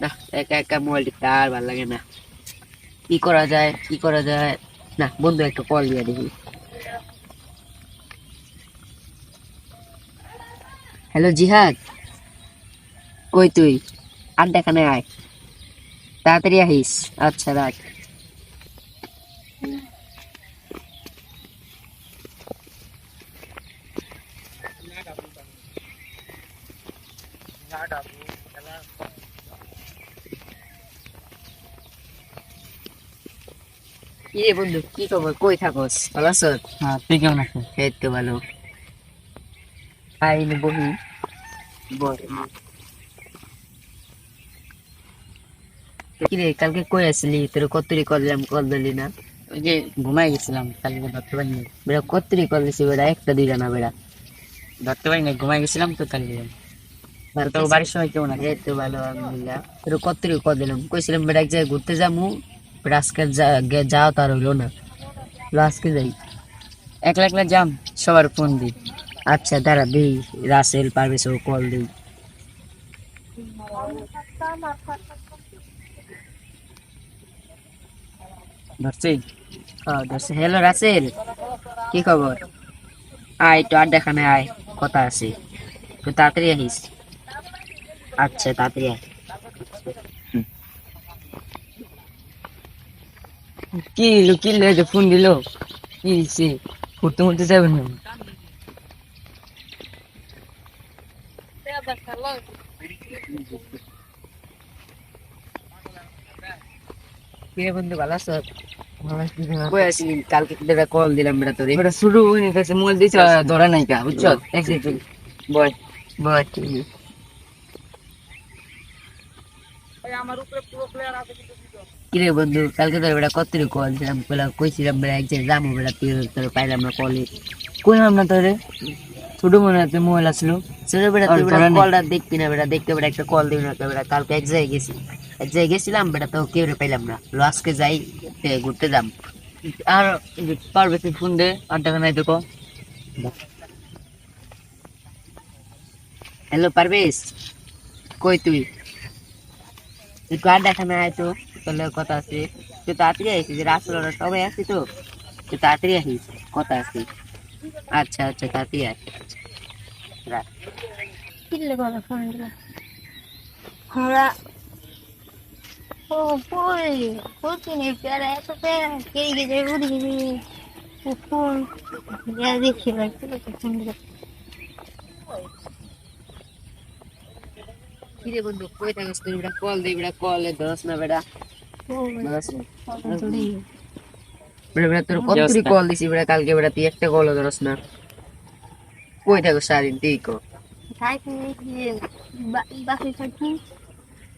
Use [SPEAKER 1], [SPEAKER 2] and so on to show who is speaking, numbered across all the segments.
[SPEAKER 1] না, একা একা মোবাইল টিপতে আর ভালো লাগে না। কি করা যায়, কি করা যায়? না, বন্ধু, একটা কল দিয়ে দেখি। হ্যালো, জিহাদ। কই তুই? আর দেখানে আয়। তাড়াতাড়ি আহিস। আচ্ছা রাখ। কি রে বন্ধু কি খবর? কই থাকস? ভালো আছো?
[SPEAKER 2] হ্যাঁ তুই কেমন আছিস?
[SPEAKER 1] এই তো ভালো। আই বহি কি রে কালকে কই আসলি? তোর কতরি কল দিলাম কল দিলি না?
[SPEAKER 2] ওই যে ঘুমাই গেছিলাম কালকে ধরতে পারিনি
[SPEAKER 1] বেড়া কতরি কল দিছি বেড়া? একটা দুইটা না বেড়া।
[SPEAKER 2] ধরতে পারিনি ঘুমাই গেছিলাম তো কালকে। তো বাড়ির সময় কেমন আছে?
[SPEAKER 1] এই তো ভালো আলহামদুলিল্লাহ। তোর কতরি কল দিলাম? কইছিলাম বেড়া এক জায়গায় ঘুরতে যাব আজকে যাও তার হইল না। আজকে যাই।
[SPEAKER 2] একলা একলা যাম, সবার ফোন দিই।
[SPEAKER 1] আচ্ছা দাঁড়া, দিই রাসেল পারভেজ ও কল দিই। হ্যালো রাসেল কি খবর? আয় তো আর দেখানে আয়, কথা আছে। তুই তাড়াতাড়ি আহিস। আচ্ছা তাড়াতাড়ি আয়।
[SPEAKER 2] কি কি দিল ফোন দিল। কি দিচ্ছে ঘুরতে ঘুরতে যাবেন না
[SPEAKER 1] কিরে বন্ধু ভালো আছো? কই আসলি কালকে কল দিলাম বেটা তোরে।
[SPEAKER 2] এবার শুরু হয়ে গেছে মোবাইল দিয়েছে ধরে নাই কা বুঝছ? এক সেকেন্ড
[SPEAKER 1] বয়। বয় কিরে বন্ধু কালকে তোর বেটা কত কল দিলাম বেলা কইছিলাম বেটা এক জায়গায় যাব বেটা তুই তোর পাইলাম না কলে
[SPEAKER 2] কই আমরা তোরে ছোট মনে আছে মোবাইল আসলো।
[SPEAKER 1] বেটা
[SPEAKER 2] আর
[SPEAKER 1] বেটা কলটা দেখবি না বেটা দেখতে বেটা একটা কল দিবি না বেটা কালকে এক জায়গায় গেছি। এক জায়গায় গেছিলাম বেটা তো কেউ পাইলাম না। লো আজকে যাই ঘুরতে যাম।
[SPEAKER 2] আর পারবে তুই ফোন দে আর টাকা নাই তো কো।
[SPEAKER 1] হ্যালো পারবেশ কই তুই? তুই কার দেখা না আয় তো তোর কথা আছে। তুই তাড়াতাড়ি আসিস রাস্তা সবাই আসি তো তুই তাড়াতাড়ি আসিস কথা আছে। আচ্ছা আচ্ছা তাড়াতাড়ি আয়। রাখ।
[SPEAKER 3] কিনলে কথা ফোন আমরা ও কই কোচিনে প্যারা এত প্যারা কে দেখি লাগছে
[SPEAKER 1] কি রে বন্ধু কই থাকিস তুই বেটা কল দে বেটা কল দে ধরস না বেটা
[SPEAKER 3] ও
[SPEAKER 1] ধরস না
[SPEAKER 3] চলি
[SPEAKER 1] বেটা বেটা তোর কতরি কল দিছি বেটা কালকে বেটা তুই একটা কল ধরস না কই থাকিস সারাদিন তুই কো
[SPEAKER 3] থাকি বাকি থাকি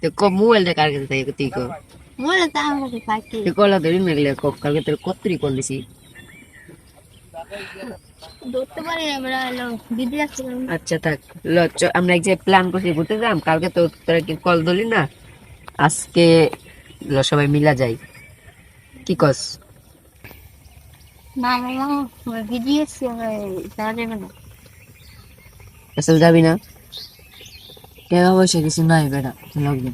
[SPEAKER 1] তো ক মোবাইলটা কার কাছে থাকে তুই কো
[SPEAKER 3] মনে তো আমার কাছে থাকি
[SPEAKER 1] তুই কল ধরি মেঘলে ক কালকে তোর কতরি কল দিছি আচ্ছা থাক ল আমরা এক জায়গায় প্ল্যান করছি ঘুরতে যাম কালকে তো তোরা কি কল ধরলি না? আজকে ল সবাই মিলা যাই। কি কস?
[SPEAKER 3] যাবে না।
[SPEAKER 1] আসলে যাবি না?
[SPEAKER 2] টাকা পয়সা কিছু নাই বেটা লাগবে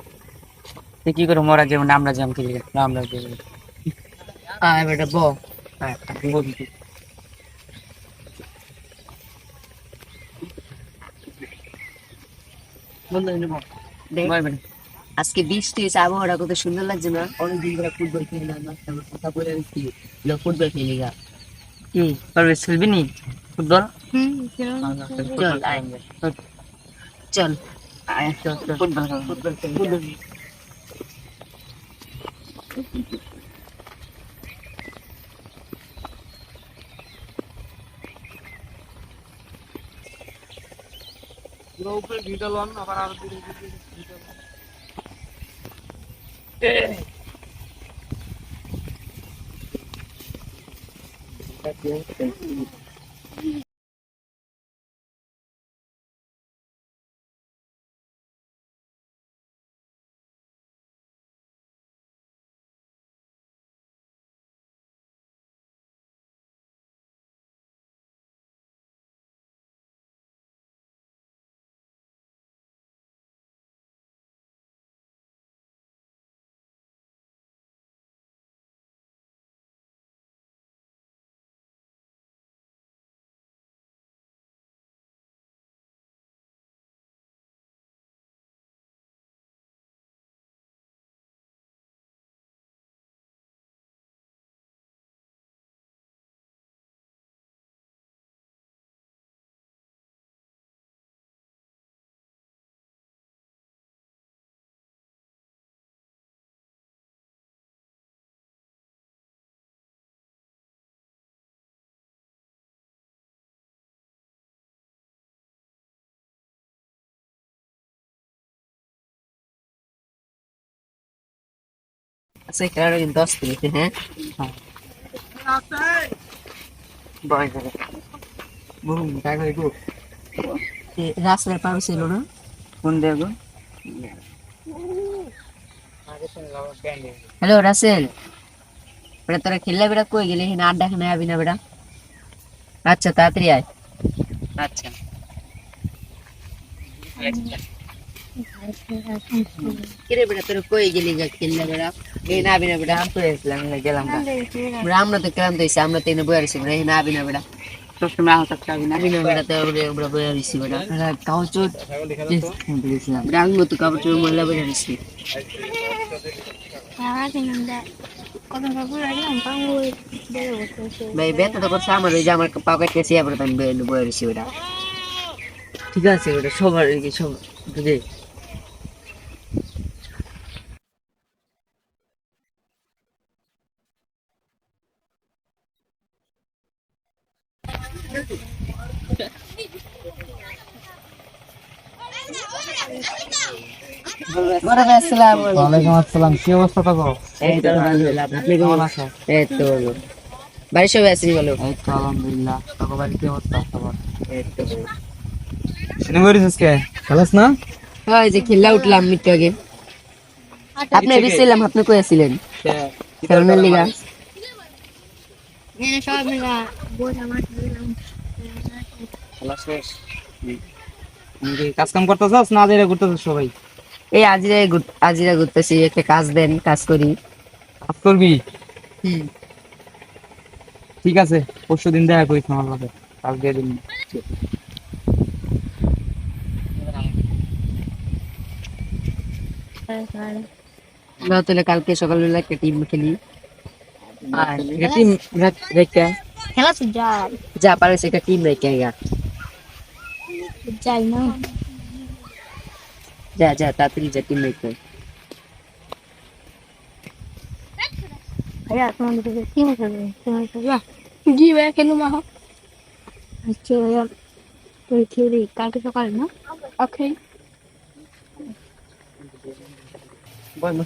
[SPEAKER 2] তুই কি করে মরা যেমন আমরা জাম খেলি আমরা
[SPEAKER 1] আয় বেটা ব। আজকে বৃষ্টি হয়েছে আবহাওয়াটা কত সুন্দর লাগছে না? অনেকদিন ধরে ফুটবল খেলি না আমার কথা বলে ল ফুটবল খেলি গা
[SPEAKER 2] কি পারবে খেলবি নি? ফুটবল?
[SPEAKER 3] চল
[SPEAKER 1] চল আয়। চল চল
[SPEAKER 2] ফুটবল
[SPEAKER 1] ফুটবল
[SPEAKER 4] পুরো উপরে ডিজিটাল ওয়ান আবার আরও দূরে ডিজিটাল ওয়ান
[SPEAKER 1] Thank you. খেলি আচ্ছা খেলাটা কিন্তু দশ মিনিট হ্যাঁ
[SPEAKER 2] বয় করে বুম তাই করে গো
[SPEAKER 1] এ, রাস্তায় পার ছিল না
[SPEAKER 2] কোন দেখো
[SPEAKER 1] হ্যালো রাসেল বেটা তোরা খেললে বেটা কই গেলি না আড্ডা খানে আবি না বেটা আচ্ছা তাড়াতাড়ি আয়
[SPEAKER 2] আচ্ছা
[SPEAKER 1] কিরে বেটা তোরা কই গেলি যা খেললে বেটা এই না আবি না বেটা।
[SPEAKER 2] আমি তো এসলাম গেলাম
[SPEAKER 1] আমরা তো ক্লান্ত হয়েছি আমরা তো এনে বয়ে বেটা। এই না আবি না বেটা।
[SPEAKER 2] তোর সময় আহত না।
[SPEAKER 1] বেটা তো আমরা বয়ে আছি বেটা।
[SPEAKER 2] কাউচুর গেছিলাম
[SPEAKER 1] বেটা আমি মতো কাপড় চোপড় মহিলা বয়ে আছি ভাই ব্যথাটা করছে আমার ওই যে আমার পা কাটতেছি আমি বয়ে- বয়ে বেটা।
[SPEAKER 2] ঠিক আছে ওটা সবার সব বুঝে
[SPEAKER 1] বড় ভাই আসসালামু আলাইকুম
[SPEAKER 2] ওয়ালাইকুম আসসালাম কি অবস্থা থাকো
[SPEAKER 1] এই তো আলহামদুলিল্লাহ আপনি কেমন
[SPEAKER 2] আছো
[SPEAKER 1] এই তো বলো বাড়ির সবাই আছি বলো।
[SPEAKER 2] আলহামদুলিল্লাহ তোকে বাড়ি কি অবস্থা সবার শুনে করিস কে খেলাস না?
[SPEAKER 1] ওই যে খেলা উঠলাম একটু আগে। আপনি কই আছিলেন? খেলনের লিগা
[SPEAKER 2] খেলা শেষ? কাজ কাম করতেছস না আজেরা ঘুরতেছস সবাই?
[SPEAKER 1] এই আজিরা আজিরা ঘুরতেছি একটা কাজ দেন কাজ করি।
[SPEAKER 2] কাজ করবি? ঠিক আছে পরশু দিন দেখা করিস আমার লগে কাজ দিয়ে দিন।
[SPEAKER 1] আমরা তাহলে কালকে সকালবেলা একটা টিম খেলি।
[SPEAKER 2] আর টিম রেখে
[SPEAKER 3] খেলা তো
[SPEAKER 1] যা পারে সেটা টিম রেখে গা
[SPEAKER 3] যাই না।
[SPEAKER 1] যা যা তাড়াতাড়ি যা টিম রেখে
[SPEAKER 3] ভাইয়া তোমাদের কাছে কি হয়েছে তোমার আচ্ছা তুই খেলি কালকে সকালে না? ওকে।
[SPEAKER 1] বলো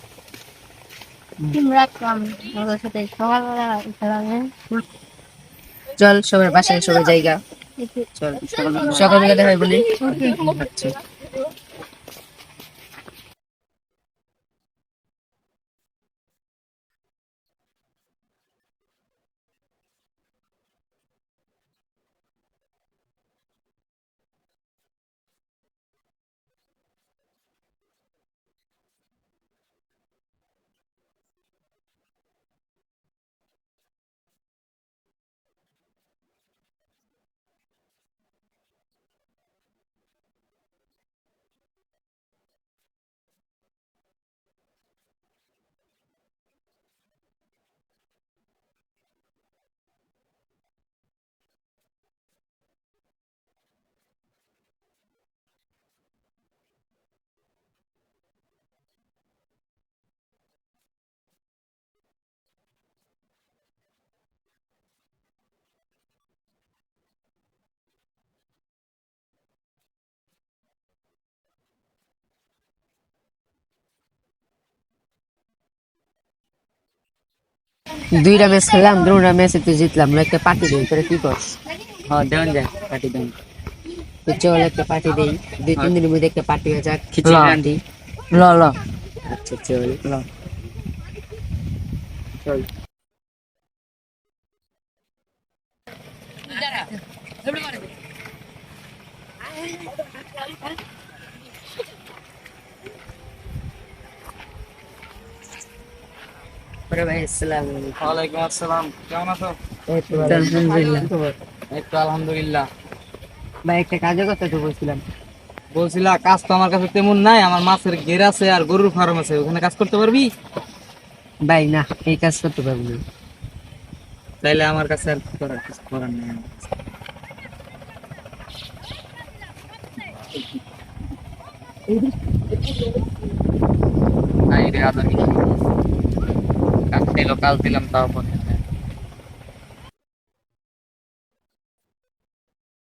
[SPEAKER 1] চল সবার বাসায় সবাই জায়গা। সকালবেলা দেখা হয় বলি। আচ্ছা। দুইটা ম্যাচ খেললাম দুটা ম্যাচে তুই জিতলাম একটা পার্টি দিই তোরা কি করস
[SPEAKER 2] হ্যাঁ দেন যায় কাটি দেন।
[SPEAKER 1] তো চল একটা পার্টি দেই দুই তিন দিনের মধ্যে একটা পার্টি হয়ে যাক
[SPEAKER 2] খিচুড়ি
[SPEAKER 1] ল। ল ল। আচ্ছা চল
[SPEAKER 2] ল। চল। ওয়ালাইকুম আসসালাম। কেমন আছো?
[SPEAKER 1] আলহামদুলিল্লাহ।
[SPEAKER 2] এই আলহামদুলিল্লাহ।
[SPEAKER 1] ভাই একটা কাজের কথা তো বলছিলাম।
[SPEAKER 2] বলছিলা কাজ তো আমার কাছে তেমন নাই আমার মাছের ঘের আছে আর গরুর ফার্ম আছে ওখানে কাজ করতে পারবি?
[SPEAKER 1] ভাই না এই কাজ করতে পারব না।
[SPEAKER 2] তাইলে আমার কাছে আর করার কিছু করার নেই। নাই রে আদানি। কাজ ছিল কাল দিলাম তারপরে